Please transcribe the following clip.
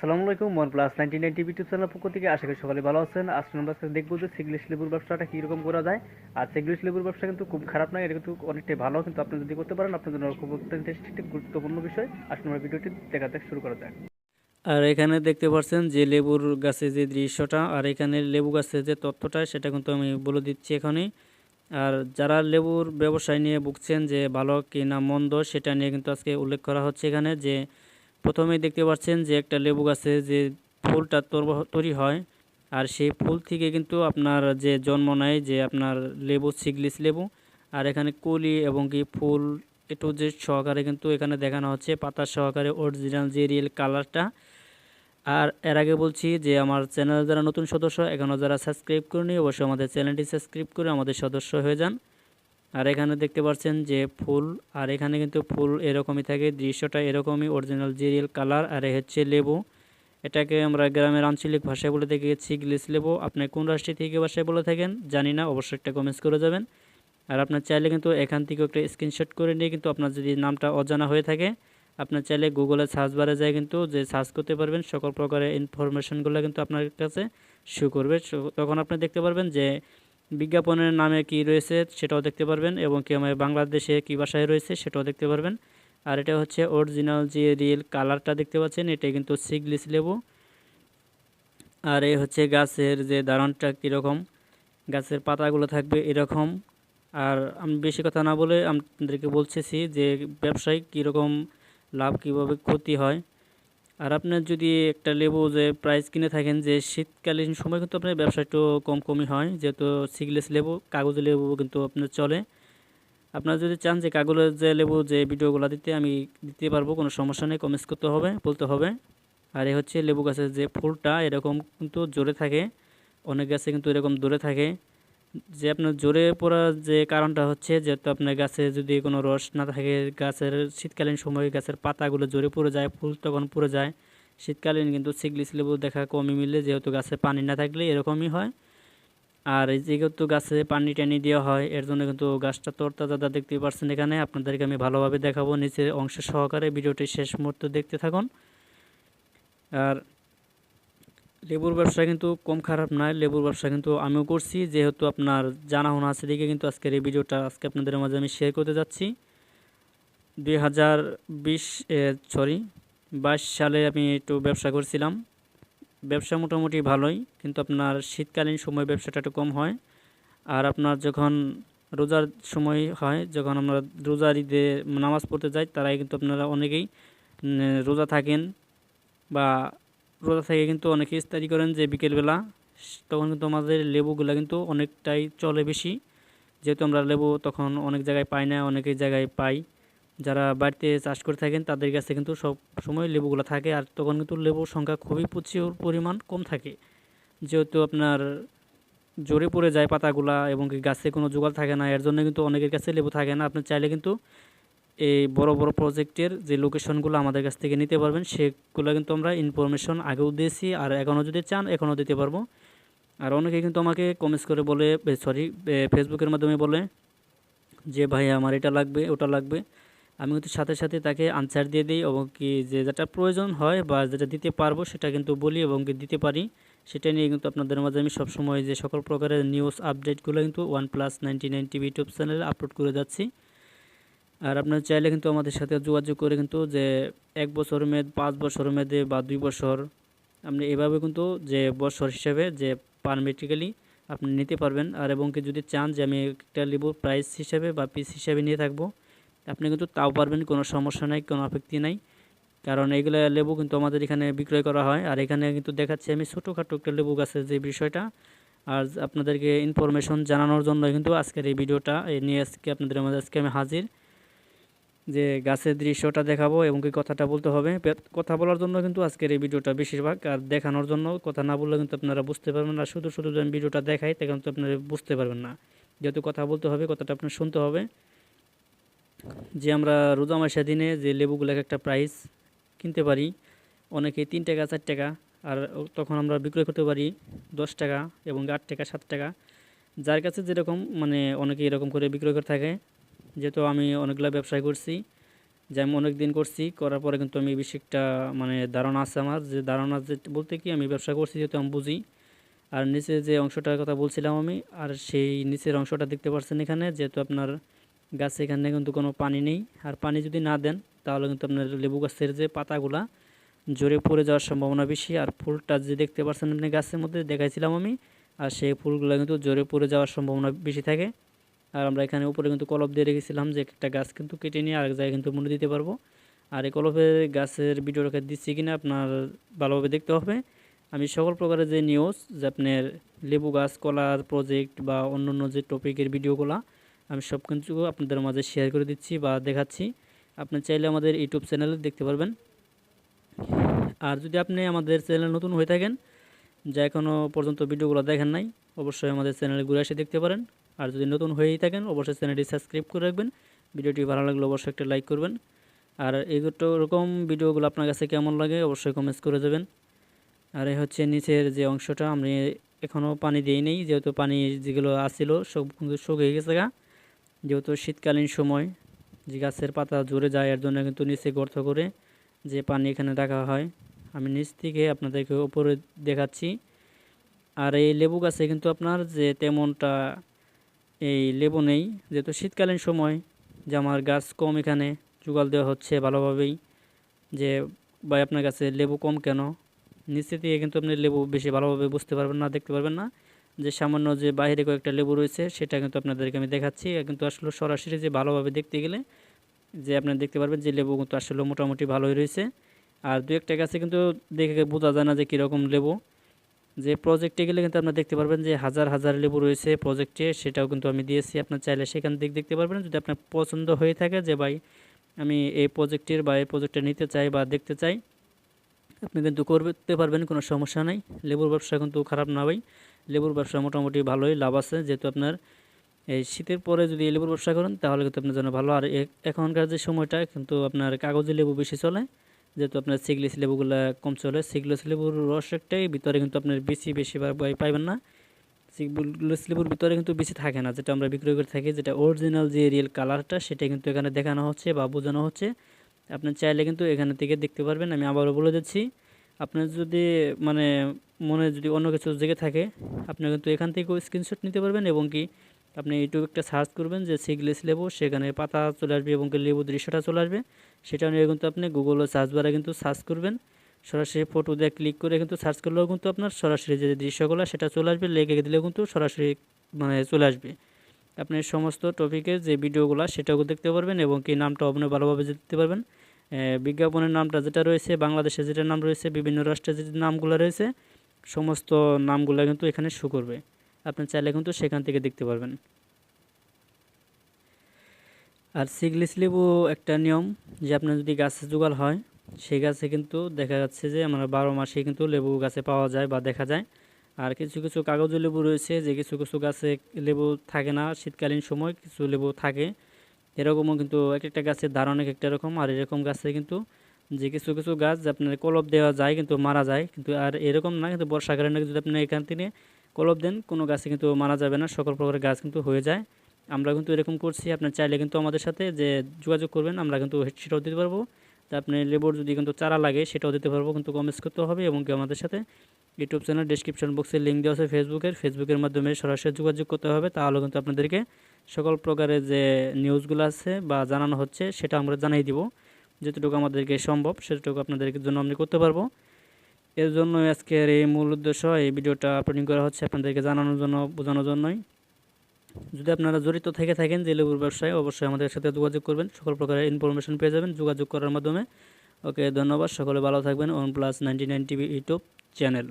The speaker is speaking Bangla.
আসসালামু আলাইকুম one plus ninety nine TV YouTube channel পক্ষ থেকে আশা করি সকালে ভালো আছেন। আজকে আমরা দেখব যে সিগলিশ লেবুর ব্যবসাটা কীরকম করা যায়। আর সিগলিশ লেবুর ব্যবসা কিন্তু খুব খারাপ নয়, এটা কিন্তু অনেকটাই ভালো, কিন্তু আপনি যদি করতে পারেন, আপনার জন্য খুব অত্যন্ত গুরুত্বপূর্ণ বিষয়। আসলে আমরা ভিডিওটি দেখাতে শুরু করা যাক। আর এখানে দেখতে পাচ্ছেন যে লেবুর গাছে যে দৃশ্যটা, আর এখানে লেবু গাছের যে তথ্যটা, সেটা কিন্তু আমি বলে দিচ্ছি এখানে আর যারা লেবুর ব্যবসায় নিয়ে ভুগছেন যে ভালো কি না মন্দ, সেটা নিয়ে কিন্তু আজকে উল্লেখ করা হচ্ছে এখানে যে প্রথমেই দেখতে পাচ্ছেন যে একটা লেবু গাছে যে ফুলটা তৈরি হয়, আর সেই ফুল থেকে কিন্তু আপনার যে জন্ম নেয় যে আপনার লেবু, সিগলিস লেবু, আর এখানে কলি এবং কি ফুল একটু যে সহকারে কিন্তু এখানে দেখানো হচ্ছে, পাতা সহকারে অরিজিনাল যে রিয়েল কালারটা আর এর আগে বলছি যে আমার চ্যানেল যারা নতুন সদস্য এখনও যারা সাবস্ক্রাইব করেনি, অবশ্যই আমাদের চ্যানেলটি সাবস্ক্রাইব করে আমাদের সদস্য হয়ে যান। আর এখানে দেখতে পাচ্ছেন যে ফুল, আর এখানে কিন্তু ফুল এরকমই থাকে, দৃশ্যটা এরকমই অরিজিনাল যে রিয়েল কালার, আর হচ্ছে লেবু। এটাকে আমরা গ্রামের আঞ্চলিক ভাষায় বলে থাকি সিগলিস লেবু। আপনি কোন রাষ্ট্র থেকে ভাষায় বলে থাকেন জানি না, অবশ্যই একটা কমেন্টস করে যাবেন। আর আপনার চাইলে কিন্তু এখান থেকে একটা স্ক্রিনশট করে নিয়ে কিন্তু আপনার যদি নামটা অজানা হয়ে থাকে, আপনার চাইলে গুগলে সার্চ বারে যায় কিন্তু যে সার্চ করতে পারবেন, সকল প্রকারের ইনফরমেশনগুলো কিন্তু আপনার কাছে শো করবে। তখন আপনি দেখতে পারবেন যে বিজ্ঞাপনের নামে কি রয়েছে সেটাও দেখতে পারবেন এবং কি আমার বাংলাদেশে কী ভাষায় রয়েছে সেটাও দেখতে পারবেন। আর এটা হচ্ছে অরিজিনাল যে রিয়েল কালারটা দেখতে পাচ্ছেন, এটা কিন্তু সিগলিস লেবু। আর এই হচ্ছে গাছের যে দারণটা কীরকম, গাছের পাতাগুলো থাকবে এরকম। আর আমি বেশি কথা না বলে আপনাদেরকে বলতেছি যে ব্যবসায়ী কীরকম লাভ, কীভাবে ক্ষতি হয়। আর আপনার যদি একটা লেবু যে প্রাইস কিনে থাকেন যে শীতকালীন সময় কিন্তু আপনার ব্যবসা একটু কম কমই হয়, যেহেতু সিগলেস লেবু, কাগজের লেবু কিন্তু আপনার চলে। আপনারা যদি চান যে কাগজের যে লেবু যে ভিডিওগুলো দিতে, আমি দিতে পারব, কোনো সমস্যা নেই, কমেন্টস করতে হবে, বলতে হবে। আর এ হচ্ছে লেবু গাছের যে ফুলটা, এরকম কিন্তু জোরে থাকে, অনেক গাছে কিন্তু এরকম দূরে থাকে। যে আপনার জোরে পড়ার যে কারণটা হচ্ছে যেহেতু আপনার গাছে যদি কোনো রস না থাকে, গাছের শীতকালীন সময় গাছের পাতাগুলো জোরে পড়ে যায়, ফুল তখন পড়ে যায়। শীতকালীন কিন্তু সিগলিস লেবু দেখা কমই মিলে যেহেতু গাছে পানি না থাকলে এরকমই হয়। আর এই যেহেতু গাছে পানি টানি দেওয়া হয়, এর জন্য কিন্তু গাছটা তরতাজা দেখতে পারছেন এখানে। আপনাদেরকে আমি ভালোভাবে দেখাবো নিচের অংশ সহকারে। ভিডিওটি শেষ মুহূর্তে দেখতে থাকুন। আর লেবুর ব্যবসা কিন্তু কম খারাপ নয়, লেবুর ব্যবসা কিন্তু আমিও করছি। যেহেতু আপনার জানা হোনা আছে দিকে কিন্তু আজকের এই ভিডিওটা আজকে আপনাদের মাঝে আমি শেয়ার করতে যাচ্ছি। দুই হাজার বিশ সরি বাইশ সালে আমি একটু ব্যবসা করছিলাম। ব্যবসা মোটামুটি ভালোই, কিন্তু আপনার শীতকালীন সময় ব্যবসাটা একটু কম হয়। আর আপনার যখন রোজার সময় হয়, যখন আমরা রোজার ঈদে নামাজ পড়তে যাই, তারাই কিন্তু আপনারা অনেকেই রোজা থাকেন বা রোজা থেকে কিন্তু অনেকে ইস্তারি করেন যে বিকেলবেলা তখন কিন্তু আমাদের লেবুগুলো কিন্তু অনেকটাই চলে বেশি। যেহেতু আমরা লেবু তখন অনেক জায়গায় পাই না অনেক জায়গায় পাই। যারা বাড়িতে চাষ করে থাকেন, তাদের কাছে কিন্তু সব সময় লেবুগুলো থাকে আর তখন কিন্তু লেবুর সংখ্যা খুবই প্রচুর পরিমাণ কম থাকে। যেহেতু আপনার জোরে পড়ে যায় পাতাগুলা এবং গাছে কোনো জোগাড় থাকে না, এর জন্য কিন্তু অনেকের কাছে লেবু থাকে না। আপনি চাইলে কিন্তু এই বড় বড় প্রজেক্টের যে লোকেশনগুলো আমাদের কাছ থেকে নিতে পারবেন, সেগুলো কিন্তু আমরা ইনফরমেশন আগেও দিয়েছি আর এখনও যদি চান, এখনও দিতে পারব। আর অনেকে কিন্তু আমাকে কমেন্টস করে বলে সরি ফেসবুকের মাধ্যমে বলে যে, ভাই, আমার এটা লাগবে, ওটা লাগবে। আমি কিন্তু সাথে সাথে তাকে আনসার দিয়ে দিই এবং কি যে, যেটা প্রয়োজন হয় বা যেটা দিতে পারব, সেটা কিন্তু বলি এবং কি দিতে পারি। সেটা নিয়ে কিন্তু আপনাদের মাঝে আমি সবসময় যে সকল প্রকারের নিউজ আপডেটগুলো কিন্তু one plus ninety nine TV YouTube চ্যানেলে আপলোড করে যাচ্ছি। আর আপনারা চাইলে কিন্তু আমাদের সাথে যোগাযোগ করে কিন্তু যে এক বছর মেয়াদ, পাঁচ বছর মেয়াদে বা দুই বছর, আপনি এভাবে কিন্তু যে বছর হিসাবে যে পারমেটিক্যালি আপনি নিতে পারবেন। আর এবং কি যদি চান যে আমি একটা লেবুর প্রাইস হিসাবে বা পিস হিসাবে নিয়ে থাকব, আপনি কিন্তু তাও পারবেন, কোনো সমস্যা নাই, কোনো আপত্তি নাই। কারণ এইগুলো লেবু কিন্তু আমাদের এখানে বিক্রয় করা হয়। আর এখানে কিন্তু দেখাচ্ছি আমি ছোটোখাটো একটা লেবু গাছের যে বিষয়টা। আর আপনাদেরকে ইনফরমেশন জানানোর জন্য কিন্তু আজকের এই ভিডিওটা এই নিয়ে আজকে আপনাদের মাঝে আজকে আমি হাজির। যে গাছের দৃশ্যটা দেখাবো এবং কি কথাটা বলতে হবে। কথা বলার জন্য কিন্তু আজকের এই ভিডিওটা বেশিরভাগ। আর দেখানোর জন্য কথা না বললে কিন্তু আপনারা বুঝতে পারবেন না। শুধু শুধু যদি ভিডিওটা দেখাই তো আপনারা বুঝতে পারবেন না। যেহেতু কথা বলতে হবে, কথাটা আপনার শুনতে হবে। যে আমরা রোজা মাসের দিনে যে লেবুগুলো একটা প্রাইস কিনতে পারি, অনেকে তিন টাকা, চার টাকা, আর তখন আমরা বিক্রয় করতে পারি দশ টাকা এবং আট টাকা, সাত টাকা। যার কাছে যেরকম মানে অনেকে এরকম করে বিক্রয় করে থাকে যেহেতু আমি অনেকগুলো ব্যবসায় করছি, যে আমি অনেক দিন করছি, করার পরে কিন্তু আমি বেশি একটা মানে ধারণা আছে আমার, যে ধারণা যে বলতে কি আমি ব্যবসা করছি যেহেতু আমি বুঝি। আর নিচে যে অংশটার কথা বলছিলাম আমি, আর সেই নিচের অংশটা দেখতে পাচ্ছেন এখানে, যেহেতু আপনার গাছে এখানে কিন্তু কোনো পানি নেই। আর পানি যদি না দেন, তাহলে কিন্তু আপনার লেবু গাছের যে পাতাগুলা জোরে পড়ে যাওয়ার সম্ভাবনা বেশি। আর ফুলটা যে দেখতে পাচ্ছেন আপনি গাছের মধ্যে, দেখাইছিলাম আমি, আর সেই ফুলগুলো কিন্তু জোরে পড়ে যাওয়ার সম্ভাবনা বেশি থাকে। আর আমরা এখানে উপরে কিন্তু কলপ দিয়ে রেখেছিলাম যে একটা গাছ কিন্তু কেটে নিয়ে আরেক জায়গায় কিন্তু মনে দিতে পারব। আর এই কলপের গাছের ভিডিওটাকে দিচ্ছি কিনা আপনার ভালোভাবে দেখতে হবে। আমি সকল প্রকারের যে নিউজ যে আপনার লেবু গাছ কলার প্রজেক্ট বা অন্য অন্য যে টপিকের ভিডিওগুলো, আমি সব কিছু আপনাদের মাঝে শেয়ার করে দিচ্ছি বা দেখাচ্ছি। আপনি চাইলে আমাদের ইউটিউব চ্যানেলে দেখতে পারবেন। আর যদি আপনি আমাদের চ্যানেল নতুন হয়ে থাকেন, যা এখনও পর্যন্ত ভিডিওগুলো দেখেন নাই, অবশ্যই আমাদের চ্যানেলে ঘুরে এসে দেখতে পারেন। আর যদি নতুন হয়েই থাকেন, অবশ্যই চ্যানেলটি সাবস্ক্রাইব করে রাখবেন। ভিডিওটি ভালো লাগলে অবশ্যই একটা লাইক করবেন। আর এইগুলো এরকম ভিডিওগুলো আপনার কাছে কেমন লাগে, অবশ্যই কমেন্টস করে দেবেন। আর এই হচ্ছে নিচের যে অংশটা, আমি এখনও পানি দিই নেই। যেহেতু পানি যেগুলো আসছিল সব কিন্তু শুকিয়ে গেছে গা। যেহেতু শীতকালীন সময়, যে গাছের পাতা জুড়ে যায়, এর জন্য কিন্তু নিচে গর্ত করে যে পানি এখানে রাখা হয়, আমি নিচ থেকে আপনাদেরকে ওপরে দেখাচ্ছি। আর এই লেবু গাছে কিন্তু আপনার যে তেমনটা এই লেবু নেই। যেহেতু শীতকালীন সময় যে আমার গাছ কম এখানে জোগাল দেওয়া হচ্ছে ভালোভাবেই। যে, ভাই, আপনার কাছে লেবু কম কেন? নিচে দিয়ে কিন্তু আপনি লেবু বেশি ভালোভাবে বুঝতে পারবেন না, দেখতে পারবেন না। যে, সামান্য যে বাইরে কয়েকটা লেবু রয়েছে, সেটা কিন্তু আপনাদেরকে আমি দেখাচ্ছি। কিন্তু আসলে সরাসরি যে ভালোভাবে দেখতে গেলে, যে আপনি দেখতে পারবেন যে লেবু কিন্তু আসলে মোটামুটি ভালোই রয়েছে। আর দু একটা গাছে কিন্তু দেখে বোঝা যায় না যে কীরকম লেবু। যে প্রজেক্টে গেলে কিন্তু আপনার দেখতে পারবেন যে হাজার হাজার লেবু রয়েছে প্রজেক্টে সেটাও কিন্তু আমি দিয়েছি। আপনার চাইলে সেখান থেকে দেখতে পারবেন, যদি আপনার পছন্দ হয়ে থাকে যে, ভাই, আমি এই প্রজেক্টের বা এই প্রজেক্টটা নিতে চাই বা দেখতে চাই, আপনি কিন্তু করতে পারবেন, কোনো সমস্যা নাই। লেবুর ব্যবসা কিন্তু খারাপ না, ভাই। লেবুর ব্যবসা মোটামুটি ভালোই, লাভ আছে। যেহেতু আপনার এই শীতের পরে যদি লেবুর ব্যবসা করেন, তাহলে কিন্তু আপনার জন্য ভালো। আর এখনকার যে সময়টা, কিন্তু আপনার কাগজি লেবু বেশি চলে। যেহেতু আপনার সিগলিস লেবুগুলো কম চলে সিগলিস লেবুর রস একটাই, ভিতরে কিন্তু আপনার বেশি বেশি পাইবেন না। সিগলিস লেবুর ভিতরে কিন্তু বেশি থাকে না, যেটা আমরা বিক্রয় করে থাকি, যেটা অরিজিনাল যে রিয়েল কালারটা সেটা কিন্তু এখানে দেখানো হচ্ছে বা বোঝানো হচ্ছে। আপনি চাইলে কিন্তু এখানে থেকে দেখতে পারবেন, আমি আবারও বলে দিচ্ছি, আপনার যদি মানে মনে যদি অন্য কিছু জেগে থাকে, আপনি কিন্তু এখান থেকেও স্ক্রিনশট নিতে পারবেন এবং কি আপনি ইউটিউবে একটা সার্চ করবেন যে সিগলেস লেবু সেখানে পাতা চলে আসবে এবং লেবু দৃশ্যটা চলে আসবে। সেটা নিয়ে কিন্তু আপনি গুগলে সার্চ বারে কিন্তু সার্চ করবেন। সরাসরি ফটো দিয়ে ক্লিক করে কিন্তু সার্চ করলেও কিন্তু আপনার সরাসরি যে দৃশ্যগুলো, সেটা চলে আসবে। লেগে দিলেও কিন্তু সরাসরি মানে চলে আসবে। আপনি সমস্ত টপিকের যে ভিডিওগুলো সেটাও দেখতে পারবেন এবং কি নামটা আপনি ভালোভাবে দেখতে পারবেন। বিজ্ঞাপনের নামটা যেটা রয়েছে, বাংলাদেশে যেটা নাম রয়েছে, বিভিন্ন রাষ্ট্রের যে নামগুলো রয়েছে, সমস্ত নামগুলো কিন্তু এখানে শো করবে। আপনি চাইলে কিন্তু সেখান থেকে দেখতে পারবেন। আর সিগলিস লেবু একটা নিয়ম যে আপনার যদি গাছে জোগাল হয়, সেই গাছে কিন্তু দেখা যাচ্ছে যে আমরা বারো মাসে কিন্তু লেবু গাছে পাওয়া যায় বা দেখা যায়। আর কিছু কিছু কাগজ লেবু রয়েছে যে কিছু কিছু গাছে লেবু থাকে না, শীতকালীন সময় কিছু লেবু থাকে। এরকমও কিন্তু এক একটা গাছের ধারণ এক একটা রকম, আর এরকম গাছে কিন্তু যে কিছু কিছু গাছ আপনার কলপ দেওয়া যায় কিন্তু মারা যায়। কিন্তু আর এরকম না, কিন্তু বর্ষাকালে যদি আপনি এখান থেকে কলপ দেন, কোনো গাছে কিন্তু মারা যাবে না, সকল প্রকারের গাছ কিন্তু হয়ে যায়। আমরা কিন্তু এরকম করছি, আপনার চাইলে কিন্তু আমাদের সাথে যে যোগাযোগ করবেন, আমরা কিন্তু সেটাও দিতে পারব। তা আপনি লেবুর যদি কিন্তু চারা লাগে, সেটাও দিতে পারব, কিন্তু কমেন্টস করতে হবে এবং আমাদের সাথে ইউটিউব চ্যানেল ডিসক্রিপশন বক্সে লিঙ্ক দেওয়া আছে ফেসবুকের ফেসবুকের মাধ্যমে সরাসরি যোগাযোগ করতে হবে। তাহলে কিন্তু আপনাদেরকে সকল প্রকারের যে নিউজগুলো আছে বা জানানো হচ্ছে, সেটা আমরা জানাই দিব। যেটুকু আমাদেরকে সম্ভব সেটুকু আপনাদেরকে জন্য আমি করতে পারব। এর জন্য আজকের এই মূল উদ্দেশ্য, এই ভিডিওটা আপলোডিং করা হচ্ছে আপনাদেরকে জানানোর জন্য, বোঝানোর জন্যই। যদি আপনারা জড়িত থেকে থাকেন যে লেবুর ব্যবসায়, অবশ্যই আমাদের সাথে যোগাযোগ করবেন। সকল প্রকারের ইনফরমেশন পেয়ে যাবেন যোগাযোগ করার মাধ্যমে। ওকে, ধন্যবাদ। সকলে ভালো থাকবেন। One plus ninety nine TV YouTube channel